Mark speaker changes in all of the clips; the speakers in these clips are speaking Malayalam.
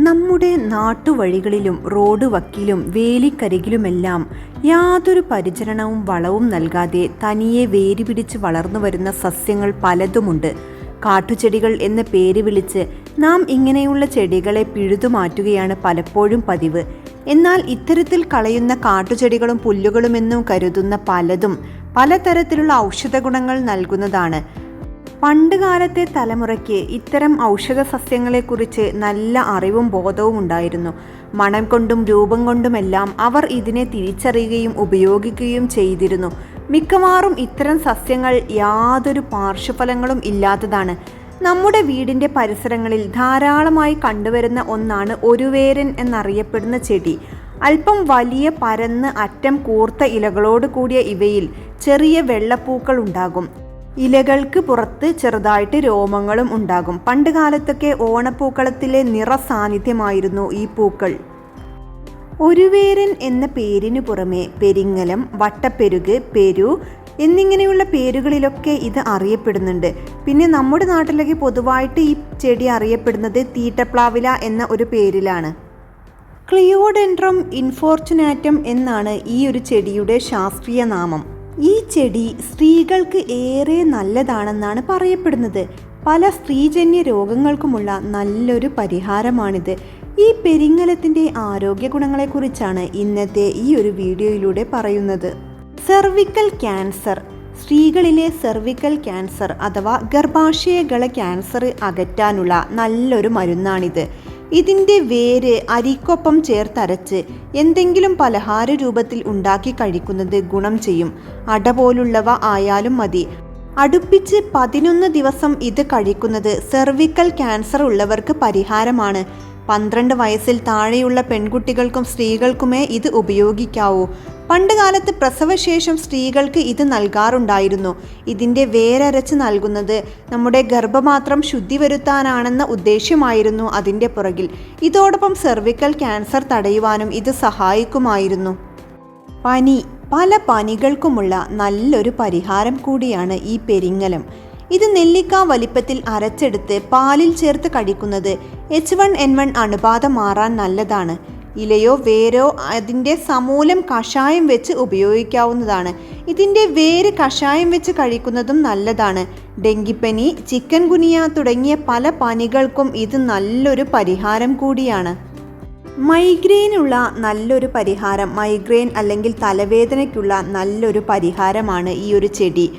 Speaker 1: നമ്മുടെ നാട്ടുവഴികളിലും റോഡ് വക്കിലും വേലിക്കരികിലുമെല്ലാം യാതൊരു പരിചരണവും വളവും നൽകാതെ തനിയെ വേരി പിടിച്ച് വളർന്നു വരുന്ന സസ്യങ്ങൾ പലതുമുണ്ട്. കാട്ടുചെടികൾ എന്ന പേര് വിളിച്ച് നാം ഇങ്ങനെയുള്ള ചെടികളെ പിഴുതുമാറ്റുകയാണ് പലപ്പോഴും പതിവ്. എന്നാൽ ഇത്തരത്തിൽ കളയുന്ന കാട്ടുചെടികളും പുല്ലുകളുമെന്നും കരുതുന്ന പലതും പലതരത്തിലുള്ള ഔഷധ ഗുണങ്ങൾ നൽകുന്നതാണ്. പണ്ട് കാലത്തെ തലമുറയ്ക്ക് ഇത്തരം ഔഷധ സസ്യങ്ങളെക്കുറിച്ച് നല്ല അറിവും ബോധവും ഉണ്ടായിരുന്നു. മണം കൊണ്ടും രൂപം കൊണ്ടുമെല്ലാം അവർ ഇതിനെ തിരിച്ചറിയുകയും ഉപയോഗിക്കുകയും ചെയ്തിരുന്നു. മിക്കവാറും ഇത്തരം സസ്യങ്ങൾ യാതൊരു പാർശ്വഫലങ്ങളും ഇല്ലാത്തതാണ്. നമ്മുടെ വീടിന്റെ പരിസരങ്ങളിൽ ധാരാളമായി കണ്ടുവരുന്ന ഒന്നാണ് ഒരുവേരൻ എന്നറിയപ്പെടുന്ന ചെടി. അല്പം വലിയ പരന്ന് അറ്റം കൂർത്ത ഇലകളോട് കൂടിയ ഇവയിൽ ചെറിയ വെള്ളപ്പൂക്കൾ ഉണ്ടാകും. ഇലകൾക്ക് പുറത്ത് ചെറുതായിട്ട് രോമങ്ങളും ഉണ്ടാകും. പണ്ട് കാലത്തൊക്കെ ഓണപ്പൂക്കളത്തിലെ നിറ സാന്നിധ്യമായിരുന്നു ഈ പൂക്കൾ. ഒരുവേരൻ എന്ന പേരിനു പുറമെ പെരിങ്ങലം വട്ടപ്പെരുക് പെരു എന്നിങ്ങനെയുള്ള പേരുകളിലൊക്കെ ഇത് അറിയപ്പെടുന്നുണ്ട്. പിന്നെ നമ്മുടെ നാട്ടിലൊക്കെ പൊതുവായിട്ട് ഈ ചെടി അറിയപ്പെടുന്നത് തീറ്റപ്ലാവില എന്ന ഒരു പേരിലാണ്. ക്ലിയോഡെൻഡ്രം ഇൻഫോർച്ചുനാറ്റം എന്നാണ് ഈ ഒരു ചെടിയുടെ ശാസ്ത്രീയ നാമം. ഈ ചെടി സ്ത്രീകൾക്ക് ഏറെ നല്ലതാണെന്നാണ് പറയപ്പെടുന്നത്. പല സ്ത്രീജന്യ രോഗങ്ങൾക്കുമുള്ള നല്ലൊരു പരിഹാരമാണിത്. ഈ പെരിങ്ങലത്തിന്റെ ആരോഗ്യ ഗുണങ്ങളെക്കുറിച്ചാണ് ഇന്നത്തെ ഈ ഒരു വീഡിയോയിലൂടെ പറയുന്നത്. Cervical cancer. സ്ത്രീകളിലെ സെർവിക്കൽ ക്യാൻസർ അഥവാ ഗർഭാശയകള ക്യാൻസർ അകറ്റാനുള്ള നല്ലൊരു മരുന്നാണിത്. ഇതിന്റെ വേര് അരിക്കൊപ്പം ചേർത്തരച്ച് എന്തെങ്കിലും പലഹാര രൂപത്തിൽ ഉണ്ടാക്കി കഴിക്കുന്നത് ഗുണം ചെയ്യും. അട പോലുള്ളവ ആയാലും മതി. അടുപ്പിച്ച് പതിനൊന്ന് ദിവസം ഇത് കഴിക്കുന്നത് സെർവിക്കൽ ക്യാൻസർ ഉള്ളവർക്ക് പരിഹാരമാണ്. പന്ത്രണ്ട് വയസ്സിൽ താഴെയുള്ള പെൺകുട്ടികൾക്കും സ്ത്രീകൾക്കുമേ ഇത് ഉപയോഗിക്കാവൂ. പണ്ട് കാലത്ത് പ്രസവശേഷം സ്ത്രീകൾക്ക് ഇത് നൽകാറുണ്ടായിരുന്നു. ഇതിന്റെ വേരരച്ച് നൽകുന്നത് നമ്മുടെ ഗർഭമാത്രം ശുദ്ധി വരുത്താനാണെന്ന ഉദ്ദേശ്യമായിരുന്നു അതിന്റെ പുറകിൽ. ഇതോടൊപ്പം സെർവിക്കൽ ക്യാൻസർ തടയുവാനും ഇത് സഹായിക്കുമായിരുന്നു. പനി പല പനികൾക്കുമുള്ള നല്ലൊരു പരിഹാരം കൂടിയാണ് ഈ പെരിങ്ങലം. ഇത് നെല്ലിക്ക വലിപ്പത്തിൽ അരച്ചെടുത്ത് പാലിൽ ചേർത്ത് കഴിക്കുന്നത് എച്ച് വൺ എൻ വൺ അണുബാധ മാറാൻ നല്ലതാണ്. ഇലയോ വേരോ അതിന്റെ സമൂലം കഷായം വെച്ച് ഉപയോഗിക്കാവുന്നതാണ്. ഇതിന്റെ വേര് കഷായം വെച്ച് കഴിക്കുന്നതും നല്ലതാണ്. ഡെങ്കിപ്പനി ചിക്കൻ ഗുനിയ തുടങ്ങിയ പല പനികൾക്കും ഇത് നല്ലൊരു പരിഹാരം കൂടിയാണ്. മൈഗ്രെയിനുള്ള നല്ലൊരു പരിഹാരം മൈഗ്രെയിൻ അല്ലെങ്കിൽ തലവേദനയ്ക്കുള്ള നല്ലൊരു പരിഹാരമാണ് ഈ ഒരു ചെടി.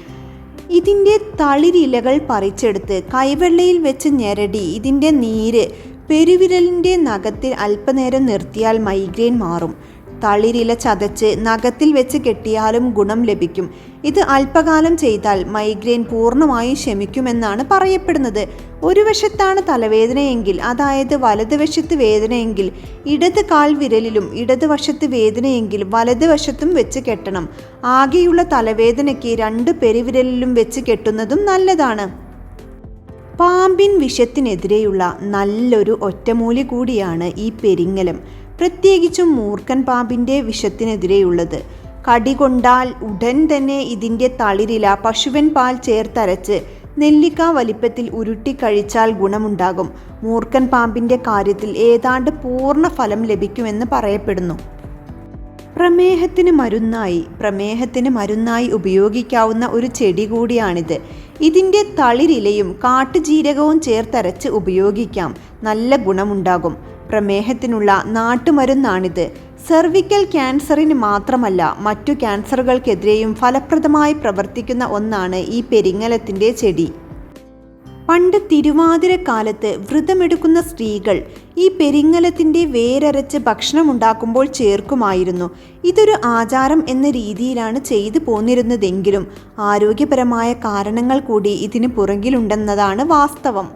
Speaker 1: ഇതിന്റെ തളിരിലകൾ പറിച്ചെടുത്ത് കൈവെള്ളയിൽ വെച്ച് ഞെരടി ഇതിന്റെ നീര് പെരുവിരലിന്റെ നഖത്തിൽ അല്പനേരം നിർത്തിയാൽ മൈഗ്രെയിൻ മാറും. തളിരില ചതച്ച് നഖത്തിൽ വെച്ച് കെട്ടിയാലും ഗുണം ലഭിക്കും. ഇത് അല്പകാലം ചെയ്താൽ മൈഗ്രെയിൻ പൂർണമായും ശമിക്കുമെന്നാണ് പറയപ്പെടുന്നത്. ഒരു വശത്താണ് തലവേദനയെങ്കിൽ അതായത് വലതുവശത്ത് വേദനയെങ്കിൽ ഇടത് കാൽ വിരലിലും ഇടതുവശത്ത് വേദനയെങ്കിൽ വലതുവശത്തും വെച്ച് കെട്ടണം. ആകെയുള്ള തലവേദനയ്ക്ക് രണ്ട് പെരുവിരലിലും വെച്ച് കെട്ടുന്നതും നല്ലതാണ്. പാമ്പിൻ വിഷത്തിനെതിരെയുള്ള നല്ലൊരു ഒറ്റമൂലി കൂടിയാണ് ഈ പെരിങ്ങലം. പ്രത്യേകിച്ചും മൂർക്കൻ പാമ്പിന്റെ വിഷത്തിനെതിരെയുള്ളത്. കടി കൊണ്ടാൽ ഉടൻ തന്നെ ഇതിന്റെ തളിരില പശുവൻ പാൽ ചേർത്തരച്ച് നെല്ലിക്ക വലിപ്പത്തിൽ ഉരുട്ടി കഴിച്ചാൽ ഗുണമുണ്ടാകും. മൂർക്കൻ പാമ്പിന്റെ കാര്യത്തിൽ ഏതാണ്ട് പൂർണ ഫലം ലഭിക്കുമെന്ന് പറയപ്പെടുന്നു. പ്രമേഹത്തിന് മരുന്നായി പ്രമേഹത്തിന് മരുന്നായി ഉപയോഗിക്കാവുന്ന ഒരു ചെടി കൂടിയാണിത്. ഇതിന്റെ തളിരിലയും കാട്ടുജീരകവും ചേർത്തരച്ച് ഉപയോഗിക്കാം. നല്ല ഗുണമുണ്ടാകും. പ്രമേഹത്തിനുള്ള നാട്ടുമരുന്നാണിത്. സെർവിക്കൽ ക്യാൻസറിന് മാത്രമല്ല മറ്റു ക്യാൻസറുകൾക്കെതിരെയും ഫലപ്രദമായി പ്രവർത്തിക്കുന്ന ഒന്നാണ് ഈ പെരിങ്ങലത്തിന്റെ ചെടി. പണ്ട് തിരുവാതിര തിരുവാതിരക്കാലത്ത് വ്രതമെടുക്കുന്ന സ്ത്രീകൾ ഈ പെരിങ്ങലത്തിന്റെ വേരരച്ച് ഭക്ഷണം ഉണ്ടാക്കുമ്പോൾ ചേർക്കുമായിരുന്നു. ഇതൊരു ആചാരം എന്ന രീതിയിലാണ് ചെയ്തു പോന്നിരുന്നതെങ്കിലും ആരോഗ്യപരമായ കാരണങ്ങൾ കൂടി ഇതിന് പുറകിലുണ്ടെന്നതാണ് വാസ്തവം.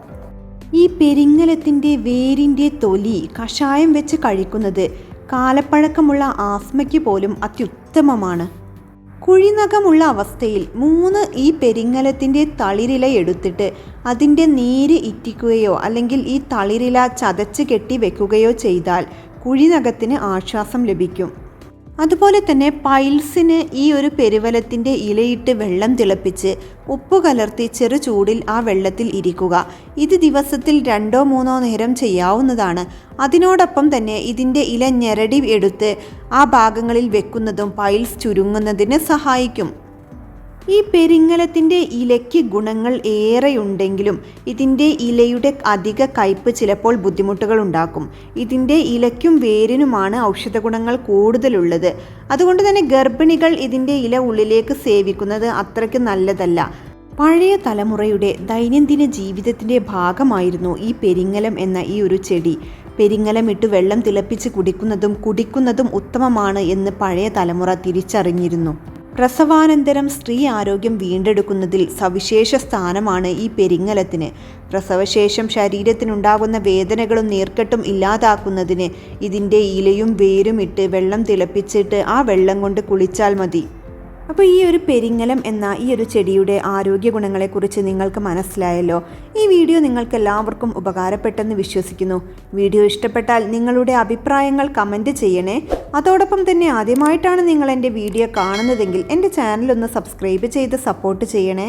Speaker 1: ഈ പെരിങ്ങലത്തിന്റെ വേരിന്റെ തൊലി കഷായം വെച്ച് കഴിക്കുന്നത് കാലപ്പഴക്കമുള്ള ആസ്മയ്ക്ക് പോലും അത്യുത്തമമാണ്. കുഴിനഖമുള്ള അവസ്ഥയിൽ മൂന്ന് ഈ പെരിങ്ങലത്തിന്റെ തളിരില എടുത്തിട്ട് അതിന്റെ നീര് ഇറ്റിക്കുകയോ അല്ലെങ്കിൽ ഈ തളിരില ചതച്ച് കെട്ടി വെക്കുകയോ ചെയ്താൽ കുഴിനഖത്തിന് ആശ്വാസം ലഭിക്കും. അതുപോലെ തന്നെ പൈൽസിന് ഈ ഒരു പെരുവലത്തിന്റെ ഇലയിട്ട് വെള്ളം തിളപ്പിച്ച് ഉപ്പ് കലർത്തി ചെറു ചൂടിൽ ആ വെള്ളത്തിൽ ഇരിക്കുക. ഇത് ദിവസത്തിൽ രണ്ടോ മൂന്നോ നേരം ചെയ്യാവുന്നതാണ്. അതിനോടൊപ്പം തന്നെ ഇതിന്റെ ഇല ഞെരടി എടുത്ത് ആ ഭാഗങ്ങളിൽ വെക്കുന്നതും പൈൽസ് ചുരുങ്ങുന്നതിന് സഹായിക്കും. ഈ പെരിങ്ങലത്തിന്റെ ഇലയ്ക്ക് ഗുണങ്ങൾ ഏറെയുണ്ടെങ്കിലും ഇതിന്റെ ഇലയുടെ അധിക കയ്പ് ചിലപ്പോൾ ബുദ്ധിമുട്ടുകൾ ഉണ്ടാക്കും ഇതിന്റെ ഇലയ്ക്കും വേരിനുമാണ് ഔഷധ ഗുണങ്ങൾ കൂടുതലുള്ളത്. അതുകൊണ്ട് തന്നെ ഗർഭിണികൾ ഇതിന്റെ ഇല ഉള്ളിലേക്ക് സേവിക്കുന്നത് അത്രയ്ക്ക് നല്ലതല്ല. പഴയ തലമുറയുടെ ദൈനംദിന ജീവിതത്തിന്റെ ഭാഗമായിരുന്നു ഈ പെരിങ്ങലം എന്ന ഈ ഒരു ചെടി. പെരിങ്ങലമിട്ട് വെള്ളം തിളപ്പിച്ച് കുടിക്കുന്നതും കുടിക്കുന്നതും ഉത്തമമാണ് എന്ന് പഴയ തലമുറ തിരിച്ചറിഞ്ഞിരുന്നു. പ്രസവാനന്തരം സ്ത്രീ ആരോഗ്യം വീണ്ടെടുക്കുന്നതിൽ സവിശേഷ സ്ഥാനമാണ് ഈ പെരിങ്ങലത്തിന്. പ്രസവശേഷം ശരീരത്തിനുണ്ടാകുന്ന വേദനകളും നീർക്കെട്ടും ഇല്ലാതാക്കുന്നതിന് ഇതിന്റെ ഇലയും വേരും ഇട്ട് വെള്ളം തിളപ്പിച്ചിട്ട് ആ വെള്ളം കൊണ്ട് കുളിച്ചാൽ മതി. അപ്പോൾ ഈ ഒരു പെരിങ്ങലം എന്ന ഈ ഒരു ചെടിയുടെ ആരോഗ്യ ഗുണങ്ങളെക്കുറിച്ച് നിങ്ങൾക്ക് മനസ്സിലായല്ലോ? ഈ വീഡിയോ നിങ്ങൾക്ക് എല്ലാവർക്കും ഉപകാരപ്പെട്ടെന്ന് വിശ്വസിക്കുന്നു. വീഡിയോ ഇഷ്ടപ്പെട്ടാൽ നിങ്ങളുടെ അഭിപ്രായങ്ങൾ കമന്റ് ചെയ്യണേ. അതോടൊപ്പം തന്നെ ആദ്യമായിട്ടാണ് നിങ്ങൾ എന്റെ വീഡിയോ കാണുന്നതെങ്കിൽ എന്റെ ചാനലൊന്ന് സബ്സ്ക്രൈബ് ചെയ്ത് സപ്പോർട്ട് ചെയ്യണേ.